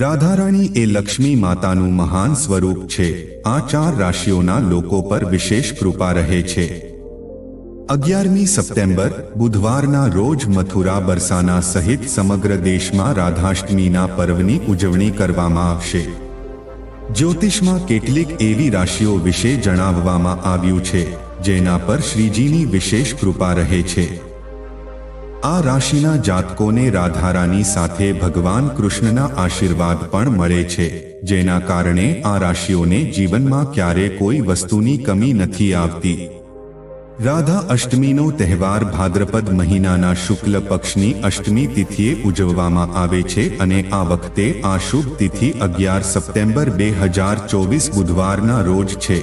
રાધારાણી એ લક્ષ્મી માતાનું મહાન સ્વરૂપ છે. આ ચાર રાશિઓના લોકો પર વિશેષ કૃપા રહે છે. અગિયારમી સપ્ટેમ્બર, બુધવારના રોજ મથુરા બરસાના સહિત સમગ્ર દેશમાં રાધાષ્ટમીના પર્વની ઉજવણી કરવામાં આવશે. જ્યોતિષમાં કેટલીક એવી રાશિઓ વિશે જણાવવામાં આવ્યું છે, જેના પર શ્રીજીની વિશેષ કૃપા રહે છે. આ રાશિના જાતકોને રાધારાની સાથે ભગવાન કૃષ્ણના આશીર્વાદ પણ મળે છે, જેના કારણે આ રાશિઓને જીવનમાં ક્યારે કોઈ વસ્તુની કમી નથી આવતી. રાધા અષ્ટમીનો તહેવાર ભાદ્રપદ મહિનાના શુક્લ પક્ષની અષ્ટમી તિથિએ ઉજવવામાં આવે છે અને આ વખતે આ શુભ તિથિ અગિયાર સપ્ટેમ્બર બે હજાર ચોવીસ બુધવારના રોજ છે.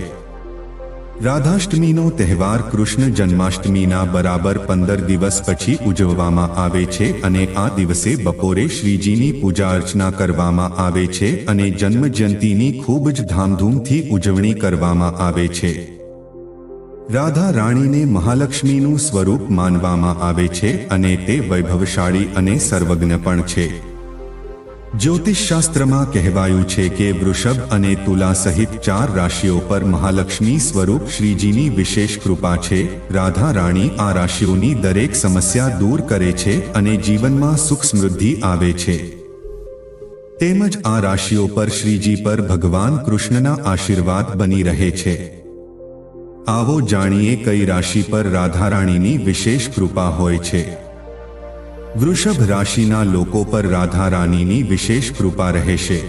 રાધાષ્ટમીનો તહેવાર કૃષ્ણ જન્માષ્ટમીના બરાબર પંદર દિવસ પછી ઉજવવામાં આવે છે અને આ દિવસે બપોરે શ્રીજીની પૂજા અર્ચના કરવામાં આવે છે અને જન્મજયંતિની ખૂબ જ ધામધૂમથી ઉજવણી કરવામાં આવે છે. રાધા રાણીને મહાલક્ષ્મીનું સ્વરૂપ માનવામાં આવે છે અને તે વૈભવશાળી અને સર્વજ્ઞ પણ છે. જ્યોતિષશાસ્ત્રમાં કહેવાયું છે કે વૃષભ અને તુલા સહિત ચાર રાશિઓ પર મહાલક્ષ્મી સ્વરૂપ શ્રીજીની વિશેષ કૃપા છે. રાધા રાણી આ રાશિઓની દરેક સમસ્યા દૂર કરે છે અને જીવનમાં સુખ સમૃદ્ધિ આવે છે. તેમજ આ રાશિઓ પર શ્રીજી પર ભગવાન કૃષ્ણના આશીર્વાદ બની રહે છે. આવો જાણીએ કઈ રાશિ પર રાધારાણીની વિશેષ કૃપા હોય છે. વૃષભ રાશિના લોકો પર રાધા રાણીની વિશેષ કૃપા રહેશે.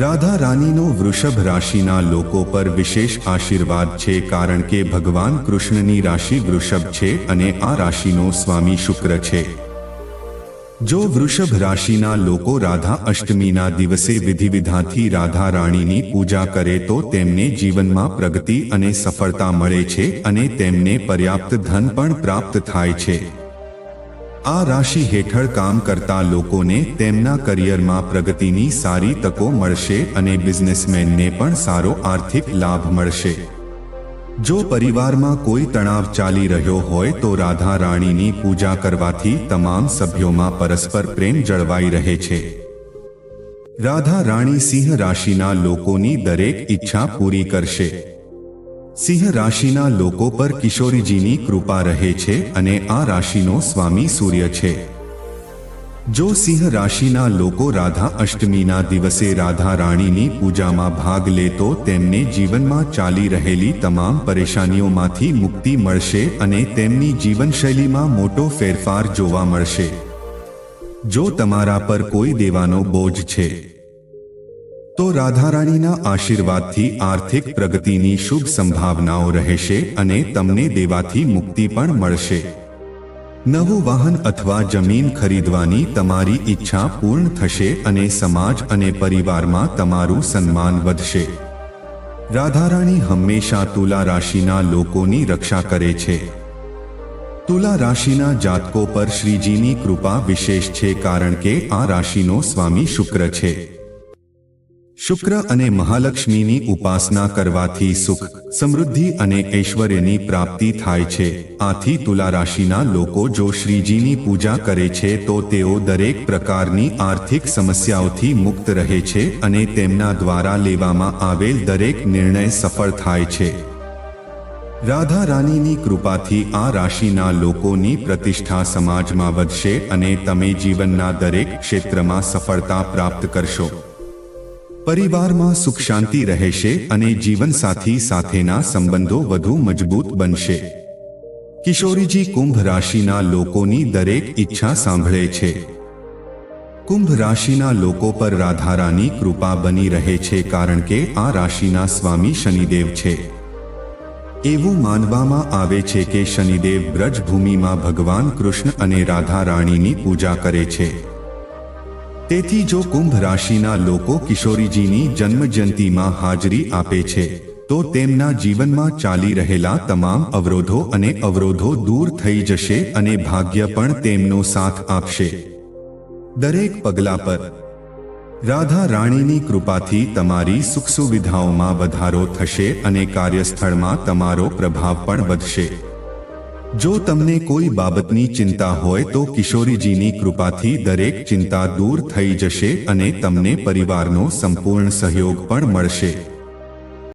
રાધા રાણીનો વૃષભ રાશિના લોકો પર વિશેષ આશીર્વાદ છે કારણ કે ભગવાન કૃષ્ણની રાશિ વૃષભ છે અને આ રાશિનો સ્વામી શુક્ર છે. જો વૃષભ રાશિના લોકો રાધા અષ્ટમીના દિવસે વિધિવિધાથી રાધા રાણીની પૂજા કરે તો તેમને જીવનમાં પ્રગતિ અને સફળતા મળે છે અને તેમને પર્યાપ્ત ધન પણ પ્રાપ્ત થાય છે. આ રાશિ હેઠળ કામ કરતા લોકોને તેમના કરિયરમાં પ્રગતિની સારી તકો મળશે અને બિઝનેસમેનને પણ સારો આર્થિક લાભ મળશે. જો પરિવારમાં કોઈ તણાવ ચાલી રહ્યો હોય તો રાધા રાણીની પૂજા કરવાથી તમામ સભ્યોમાં પરસ્પર પ્રેમ જળવાઈ રહે છે. રાધા રાણી સિંહ રાશિના લોકોની દરેક ઈચ્છા પૂરી કરશે. સિંહ રાશિના લોકો પર કિશોરીજીની કૃપા રહે છે અને આ રાશિનો સ્વામી સૂર્ય છે. જો સિંહ રાશિના લોકો રાધા અષ્ટમીના દિવસે રાધા રાણીની પૂજામાં ભાગ લે તો તેમને જીવનમાં ચાલી રહેલી તમામ પરેશાનીઓમાંથી મુક્તિ મળશે અને તેમની જીવનશૈલીમાં મોટો ફેરફાર જોવા મળશે. જો તમારા પર કોઈ દેવાનો બોજ છે તો રાધારાણીના આશીર્વાદથી આર્થિક પ્રગતિની શુભ સંભાવનાઓ રહેશે અને તમને દેવાથી મુક્તિ પણ મળશે. નવું વાહન અથવા જમીન ખરીદવાની તમારી ઈચ્છા પૂર્ણ થશે અને સમાજ અને પરિવારમાં તમારું સન્માન વધશે. રાધારાણી હંમેશા તુલા રાશિના લોકોની રક્ષા કરે છે. તુલા રાશિના જાતકો પર શ્રીજીની કૃપા વિશેષ છે કારણ કે આ રાશિનો સ્વામી શુક્ર છે. શુક્ર અને મહાલક્ષ્મીની ઉપાસના કરવાથી સુખ, સમૃદ્ધિ અને ઐશ્વર્યની પ્રાપ્તિ થાય છે. આથી તુલા રાશિના લોકો જો શ્રીજીની પૂજા કરે છે તો તેઓ દરેક પ્રકારની આર્થિક સમસ્યાઓથી મુક્ત રહે છે અને તેમના દ્વારા લેવામાં આવેલ દરેક નિર્ણય સફળ થાય છે. રાધા રાણીની કૃપાથી આ રાશિના લોકોની પ્રતિષ્ઠા સમાજમાં વધશે અને તમે જીવનના દરેક ક્ષેત્રમાં સફળતા પ્રાપ્ત કરશો. પરિવારમાં સુખ શાંતિ રહેશે અને જીવનસાથી સાથેના સંબંધો વધુ મજબૂત બનશે. કિશોરીજી કુંભ રાશિના લોકોની દરેક ઈચ્છા સાંભળે છે. કુંભ રાશિના લોકો પર રાધારાની કૃપા બની રહે છે કારણ કે આ રાશિના સ્વામી શનિદેવ છે. એવું માનવામાં આવે છે કે શનિદેવ બ્રજભૂમિમાં ભગવાન કૃષ્ણ અને રાધા રાણીની પૂજા કરે છે. તેથી જો કુંભ રાશિના લોકો કિશોરીજીની જન્મજયંતિમાં હાજરી આપે છે, તો તેમના જીવનમાં ચાલી રહેલા તમામ અવરોધો અને અવરોધો દૂર થઈ જશે અને ભાગ્ય પણ તેમનો સાથ આપશે. દરેક પગલા પર રાધા રાણીની કૃપાથી તમારી સુખ સુવિધાઓમાં વધારો થશે અને કાર્યસ્થળમાં તમારો પ્રભાવ પણ વધશે. જો તમને કોઈ બાબતની ચિંતા હોય તો કિશોરીજીની કૃપાથી દરેક ચિંતા દૂર થઈ જશે અને તમને પરિવારનો સંપૂર્ણ સહયોગ પણ મળશે.